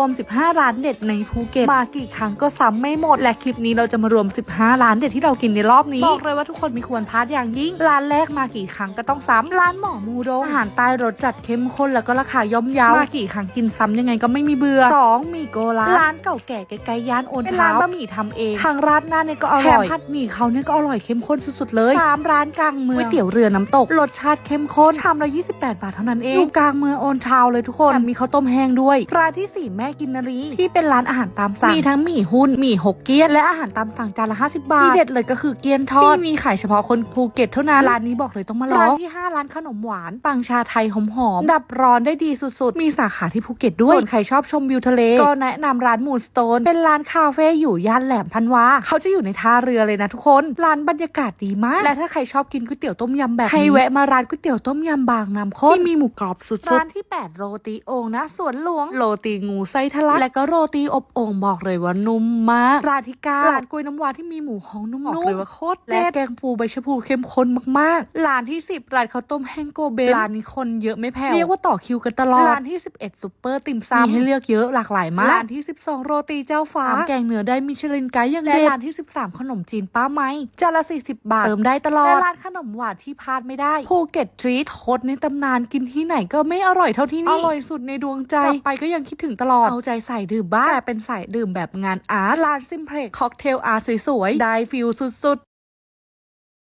รวม 15 ร้านเด็ดในภูเก็ต มากี่ครั้งก็ซ้ำไม่หมด และคลิปนี้เราจะมารวม 15 ร้านเด็ดที่เรากินในรอบนี้ บอกเลยว่าทุกคนไม่ควรพลาดอย่างยิ่ง ร้านแรกมากี่ครั้งก็ต้องซ้ำ ร้านหมอมูโรงอาหารใต้รสจัดเข้มข้นแล้วก็ราคาย่อมเยามากี่ครั้งกินซ้ำยังไงก็ไม่มีเบื่อ 2. มีโกลาร้านเก่าแก่ใกล้ๆย่านโอนเท้าเป็นร้านบะหมี่ทำเองทางร้านหน้าเนี่ยก็อร่อยผัดหมี่เขาเนี่ยก็อร่อยเข้มข้นสุดๆเลย3ร้านกลางเมืองก๋วยเตี๋ยวเรือน้ำตกรสชาติเข้มข้นชามละ 28 บาทเท่านั้นเองอยู่กลางเมืองโอนทาวน์เลยทุกคนแถมมีข้าวต้มแห้งด้วยร้านที่4แม่กินนารีที่เป็นร้านอาหารตามสั่งมีทั้งหมี่หุ้นหมี่หกเกี้ยนและอาหารตามสั่งจานละ 50 บาทที่เด็ดเลยก็คือเกี๊ยนทอดที่มีขายเฉพาะคนภูเก็ตเท่านั้นร้านนี้บอกเลยต้องมาลองร้านที่ 5 ร้านขนมหวานปังชาไทยหอมๆดับร้อนได้ดีสุดๆ มีสาขาที่ภูเก็ตด้วยส่วนใครชอบชมวิวทะเลก็แนะนำร้านมูนสโตนเป็นร้านคาเฟ่อยู่ย่านแหลมพันวาเขาจะอยู่ในท่าเรือเลยนะทุกคนร้านบรรยากาศดีมาก และถ้าใครชอบกินก๋วยเตี๋ยวต้มยำแบบนี้ให้แวะมาร้านก๋วยเตี๋ยวต้มยำบางน้ำข้นที่มีหมูกรอบสุดๆร้านที่ 8 โรตีโอ่งนะสวนหลวงโรตีงูไส้ทะลัก และก็โรตีอบโอ่งบอกเลยว่านุ่มมากรานที่เก้าร้านกล้วยน้ำว้าที่มีหมูหองนุ่มๆบอกเลยว่าโคตรเด็ดและแกงปูใบชะพูเข้มข้นมากๆ ร้านที่ 10ร้านข้าวต้มแห้งโกเบนร้านนี้คนเยอะไม่แพ้วเรียกว่าต่อคิวกันตลอดร้านที่ 11ซุปเปอร์ติ่มซำมีให้เลือกเยอะหลากหลายมากร้านที่ 12 โรตีเจ้าฟ้าแกงเหนือได้มิชลินไกด์อย่างเด็ดและร้านที่ 13 ขนมจีนป้าไม้จานละ 40 บาทเติมได้ตลอดและร้านขนมหวานที่พลาดไม่ได้ภูเก็ตทรีทโฮสในตำนานกินที่ไหนก็ไม่อร่อยเท่าที่นี่อร่อยสุดในดวงใจไปก็ยังคิดถึงตลอดเอาใจใส่ดื่มบ้างแต่เป็นใส่ดื่มแบบงานอาร์ตร้านซิมเพล็กค็อกเทลอาร์ตสวยๆ ได้ฟิลสุดๆ